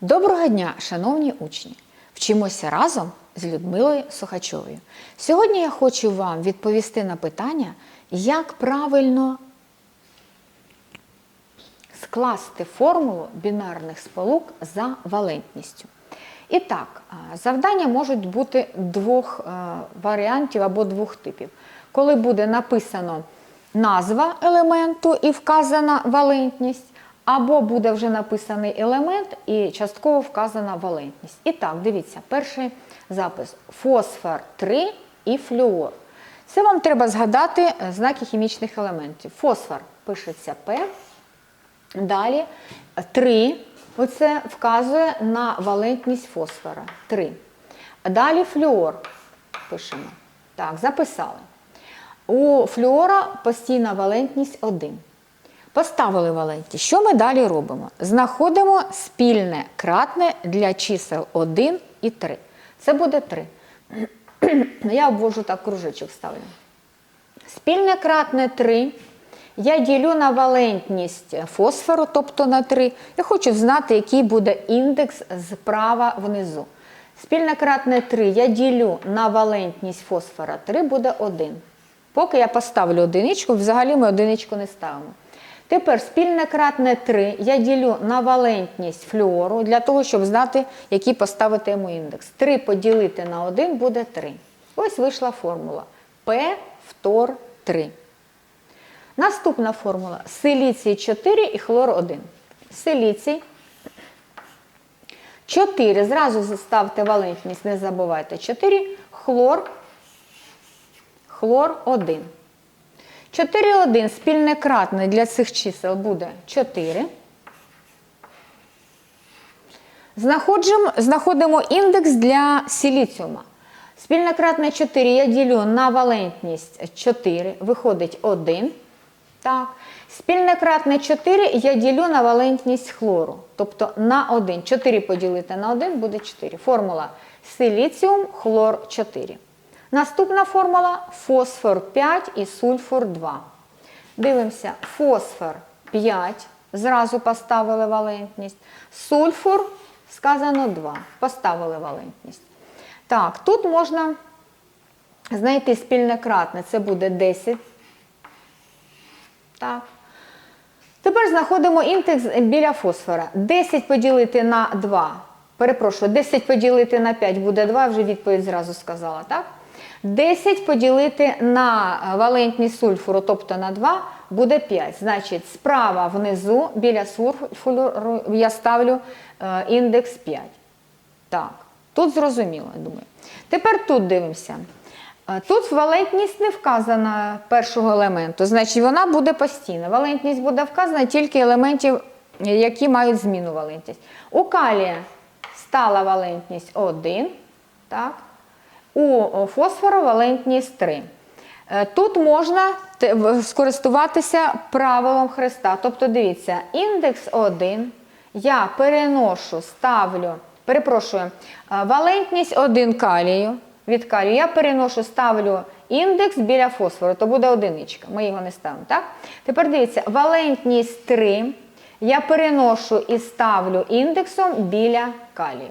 Доброго дня, шановні учні! Вчимося разом з Людмилою Сухачовою. Сьогодні я хочу вам відповісти на питання, як правильно скласти формулу бінарних сполук за валентністю. І так, завдання можуть бути двох варіантів або двох типів. Коли буде написано назва елементу і вказана валентність, або буде вже написаний елемент і частково вказана валентність. І так, дивіться, перший запис: фосфор 3 і флюор. Це вам треба згадати е, знаки хімічних елементів. Фосфор пишеться П. Далі 3. Оце вказує на валентність фосфора. 3. Далі флюор пишемо. Так, записали. У флюора постійна валентність 1. Поставили валентність. Що ми далі робимо? Знаходимо спільне кратне для чисел 1 і 3. Це буде 3. Я обвожу так кружечок ставлю. Спільне кратне 3. Я ділю на валентність фосфору, тобто на 3. Я хочу знати, який буде індекс справа внизу. Спільне кратне 3 я ділю на валентність фосфора 3 буде 1. Поки я поставлю одиничку, взагалі ми одиничку не ставимо. Тепер спільне кратне 3 я ділю на валентність флюору для того, щоб знати, який поставити йому індекс. 3 поділити на 1 буде 3. Ось вийшла формула. P втор 3. Наступна формула силіцій 4 і хлор 1. Силіцій 4. Зразу заставте валентність, не забувайте. 4. Хлор. Хлор 1. 4 1 спільне кратне для цих чисел буде 4. Знаходимо, знаходимо індекс для силіціума. Спільне кратне 4 я ділю на валентність 4, виходить 1. Так. Спільне кратне 4 я ділю на валентність хлору, тобто на 1. 4 поділити на 1 буде 4. Формула силіціум, хлор 4. Наступна формула фосфор 5 і сульфур 2. Дивимося, фосфор 5, зразу поставили валентність. Сульфур, сказано 2, поставили валентність. Так, тут можна знайти спільне кратне, це буде 10. Так. Тепер знаходимо індекс біля фосфора. 10 поділити на 2. Перепрошую, 10 поділити на 5 буде 2, вже відповідь зразу сказала, так? 10 поділити на валентність сульфуру, тобто на 2, буде 5. Значить, справа внизу біля сульфуру я ставлю е, індекс 5. Так, тут зрозуміло, думаю. Тепер тут дивимося. Е, Тут валентність не вказана першого елементу, значить вона буде постійна. Валентність буде вказана тільки елементів, які мають зміну валентність. У калія стала валентність 1, так? У фосфору валентність 3. Е, Тут можна скористуватися правилом хреста. Тобто, дивіться, індекс 1 я переношу, ставлю, перепрошую, е, валентність 1 калію. Від калію я переношу, ставлю індекс біля фосфору, то буде одиничка. Ми його не ставимо. так? Тепер дивіться, валентність 3 я переношу і ставлю індексом біля калію.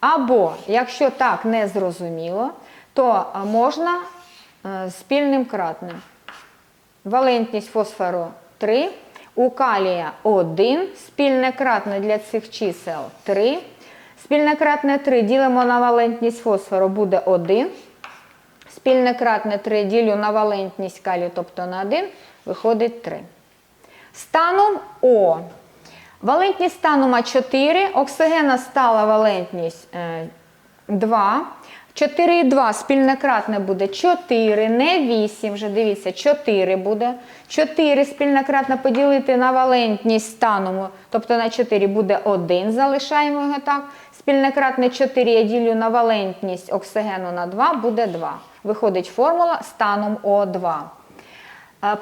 Або, якщо так не зрозуміло, то можна е, спільним кратним. Валентність фосфору 3, у калія 1, спільне кратне для цих чисел 3. Спільне кратне 3 ділимо на валентність фосфору буде 1. Спільне кратне 3 ділю на валентність калію, тобто на 1, виходить 3. Станом О. Валентність станума 4, оксигена стала валентність е, 2. 4 і 2 спільне кратне буде 4, не 8, вже дивіться, 4 буде. 4 спільне кратне поділити на валентність станому, тобто на 4 буде 1, залишаємо його так. Спільне кратне 4 я ділю на валентність оксигену на 2, буде 2. Виходить формула станом О2.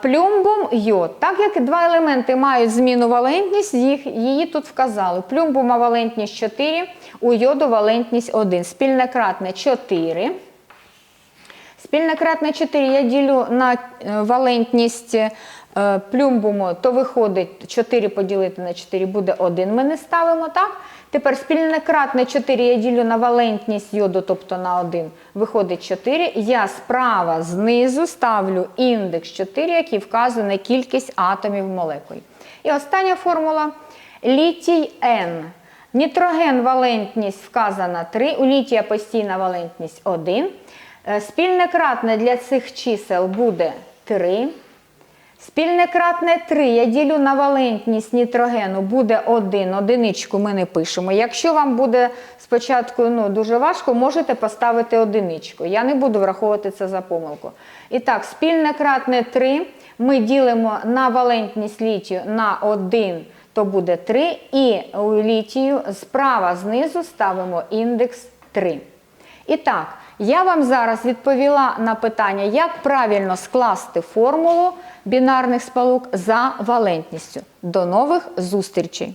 Плюмбум йод. Так як два елементи мають зміну валентність, їх, її тут вказали. Плюмбума валентність 4, у йоду валентність 1. Спільне кратне 4. Спільне кратне 4 я ділю на е, валентність е, плюмбуму, то виходить 4 поділити на 4 буде 1, ми не ставимо, так? Тепер спільне кратне 4 я ділю на валентність йоду, тобто на 1, виходить 4. Я справа знизу ставлю індекс 4, який вказує на кількість атомів в. І остання формула літій N. Нітроген валентність вказана 3, у літія постійна валентність 1. Е, Спільне кратне для цих чисел буде 3. Спільне кратне 3 я ділю на валентність нітрогену, буде 1, одиничку ми не пишемо. Якщо вам буде спочатку ну, дуже важко, можете поставити одиничку. Я не буду враховувати це за помилку. І так, спільне кратне 3 ми ділимо на валентність літію на 1, то буде 3. І у літію справа знизу ставимо індекс 3. І так, я вам зараз відповіла на питання, як правильно скласти формулу бінарних спалук за валентністю. До нових зустрічей!